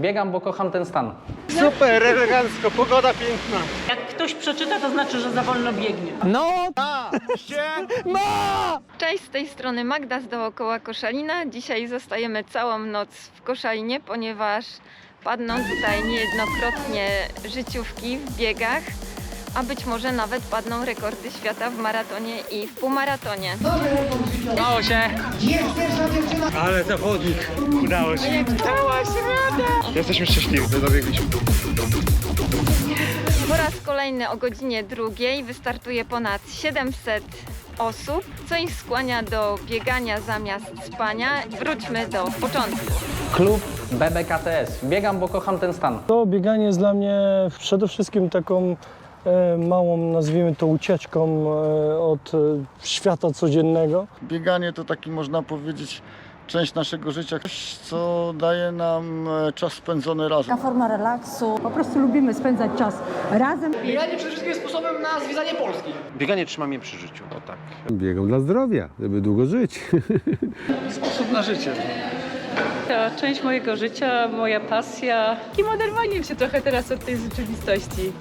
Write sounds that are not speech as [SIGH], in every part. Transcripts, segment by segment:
Biegam, bo kocham ten stan. Super, elegancko, pogoda piękna. Jak ktoś przeczyta, to znaczy, że za wolno biegnie. No! Cześć, z tej strony Magda z dookoła Koszalina. Dzisiaj zostajemy całą noc w Koszalinie, ponieważ padną tutaj niejednokrotnie życiówki w biegach, a być może nawet padną rekordy świata w maratonie i w półmaratonie. Udało się! Ale zawodnik, udało się. Jesteśmy szczęśliwi, dobiegliśmy. Po raz kolejny o godzinie drugiej wystartuje ponad 700 osób, co ich skłania do biegania zamiast spania. Wróćmy do początku. Klub BBKTS. Biegam, bo kocham ten stan. To bieganie jest dla mnie przede wszystkim taką małą, nazwijmy to ucieczką e, od e, świata codziennego. Bieganie to taki można powiedzieć część naszego życia, coś co daje nam e, czas spędzony razem. Taka forma relaksu. Po prostu lubimy spędzać czas razem. Bieganie przede wszystkim jest sposobem na zwiedzanie Polski. Bieganie trzyma mnie przy życiu, o tak. Biegam dla zdrowia, żeby długo żyć. [LAUGHS] Sposób na życie. To część mojego życia, moja pasja. Takim oderwaniem się trochę teraz od tej rzeczywistości.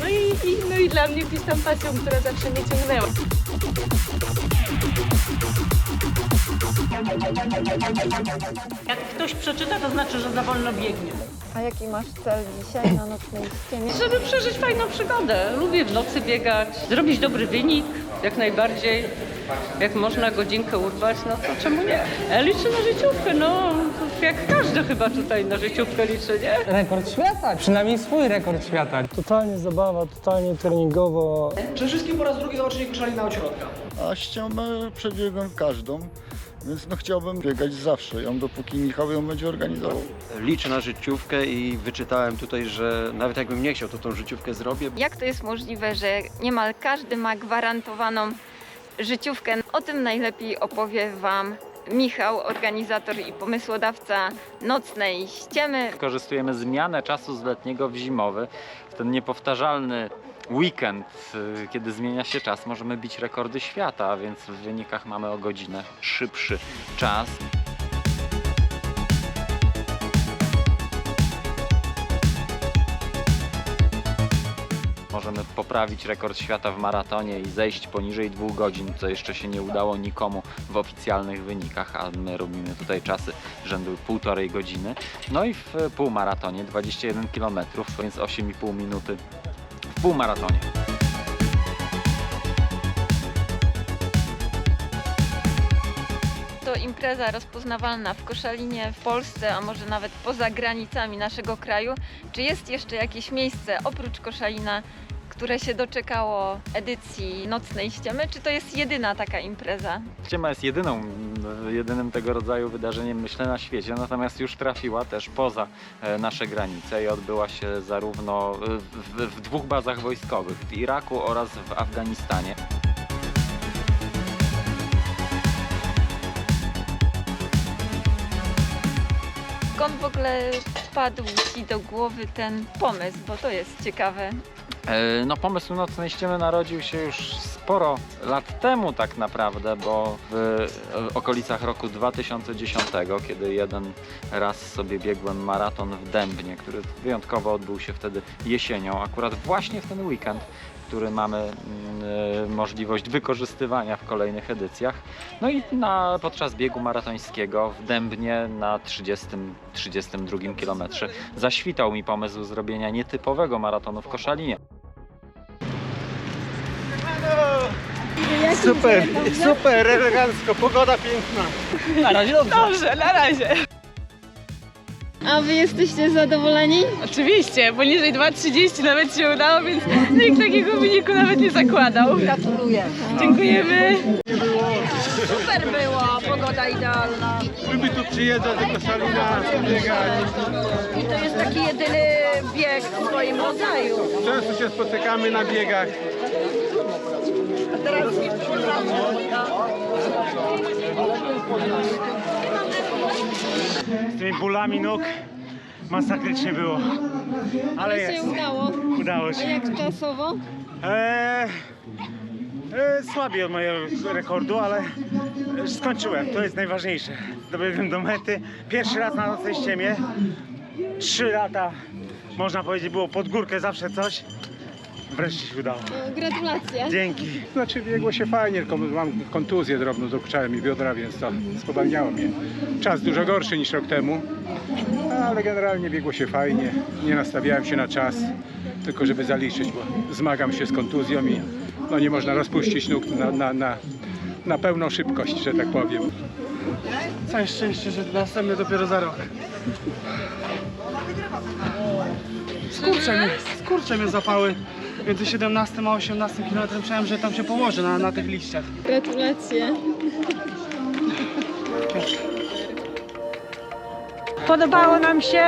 No i, i, no i dla mnie gdzieś tam pasją, która zawsze mnie ciągnęła. Jak ktoś przeczyta, to znaczy, że za wolno biegnie. A jaki masz cel dzisiaj na nocnej ścianie? Żeby przeżyć fajną przygodę. Lubię w nocy biegać, zrobić dobry wynik, jak najbardziej. Jak można godzinkę urwać, no to czemu nie? Ja liczę na życiówkę, no jak każdy chyba tutaj na życiówkę liczy, nie? Rekord świata, przynajmniej swój rekord świata. Totalnie zabawa, totalnie treningowo. Przede wszystkim po raz drugi zobaczyli Koszalina od środka. A ścianę przebiegłem każdą, więc no chciałbym biegać zawsze ją, dopóki Michał ją będzie organizował. Liczę na życiówkę i wyczytałem tutaj, że nawet jakbym nie chciał, to tą życiówkę zrobię. Jak to jest możliwe, że niemal każdy ma gwarantowaną życiówkę? O tym najlepiej opowie Wam Michał, organizator i pomysłodawca Nocnej Ściemy. Wykorzystujemy zmianę czasu z letniego w zimowy. W ten niepowtarzalny weekend, y, kiedy zmienia się czas, możemy bić rekordy świata, więc w wynikach mamy o godzinę szybszy czas. Poprawić rekord świata w maratonie i zejść poniżej dwóch godzin, co jeszcze się nie udało nikomu w oficjalnych wynikach, a my robimy tutaj czasy rzędu półtorej godziny. No i w półmaratonie 21 km, więc 8,5 minuty w półmaratonie. To impreza rozpoznawalna w Koszalinie, w Polsce, a może nawet poza granicami naszego kraju. Czy jest jeszcze jakieś miejsce oprócz Koszalina, które się doczekało edycji Nocnej Ściemy? Czy to jest jedyna taka impreza? Ściema jest jedyną, jedynym tego rodzaju wydarzeniem, myślę, na świecie, natomiast już trafiła też poza e, nasze granice i odbyła się zarówno w, w, w dwóch bazach wojskowych, w Iraku oraz w Afganistanie. Skąd w ogóle wpadł Ci do głowy ten pomysł? Bo to jest ciekawe. E, No pomysł Nocnej Ściemy narodził się już sporo lat temu tak naprawdę, bo w e, okolicach roku 2010, kiedy jeden raz sobie biegłem maraton w Dębnie, który wyjątkowo odbył się wtedy jesienią, akurat właśnie w ten weekend, który mamy e, możliwość wykorzystywania w kolejnych edycjach. No i na, podczas biegu maratońskiego w Dębnie na 30, 32 kilometrze zaświtał mi pomysł zrobienia nietypowego maratonu w Koszalinie. Super, super, elegancko, pogoda piękna. Na razie dobrze. Dobrze, na razie. A Wy jesteście zadowoleni? Oczywiście, poniżej 2.30 nawet się udało, więc nikt takiego wyniku nawet nie zakładał. Gratuluję. Dziękujemy. Super było, pogoda idealna. Lubię tu przyjeżdżać do Koszalina, biegać. I to jest taki jedyny bieg w swoim rodzaju. Często się spotykamy na biegach. Z tymi bólami nóg masakrycznie było. Ale jest. udało. Udało się. Jak czasowo? Eee, e, słabiej od mojego rekordu, ale skończyłem. To jest najważniejsze. Dobiegłem do mety. Pierwszy raz na nocnej ściemie. trzy lata, można powiedzieć, było pod górkę zawsze coś. Wreszcie się udało. Gratulacje. Dzięki. Znaczy biegło się fajnie, tylko mam kontuzję drobną, dokuczałem mi biodra, więc to spowalniało mnie. Czas dużo gorszy niż rok temu, ale generalnie biegło się fajnie. Nie nastawiałem się na czas, tylko żeby zaliczyć, bo zmagam się z kontuzją i no nie można rozpuścić nóg na, na, na, na pełną szybkość, że tak powiem. Całe szczęście, że następny dopiero za rok. Skurcze mnie, skurcze mnie zapały. Między 17 a 18 km myślałem, że tam się położę na, na tych liściach. Gratulacje. Podobało nam się,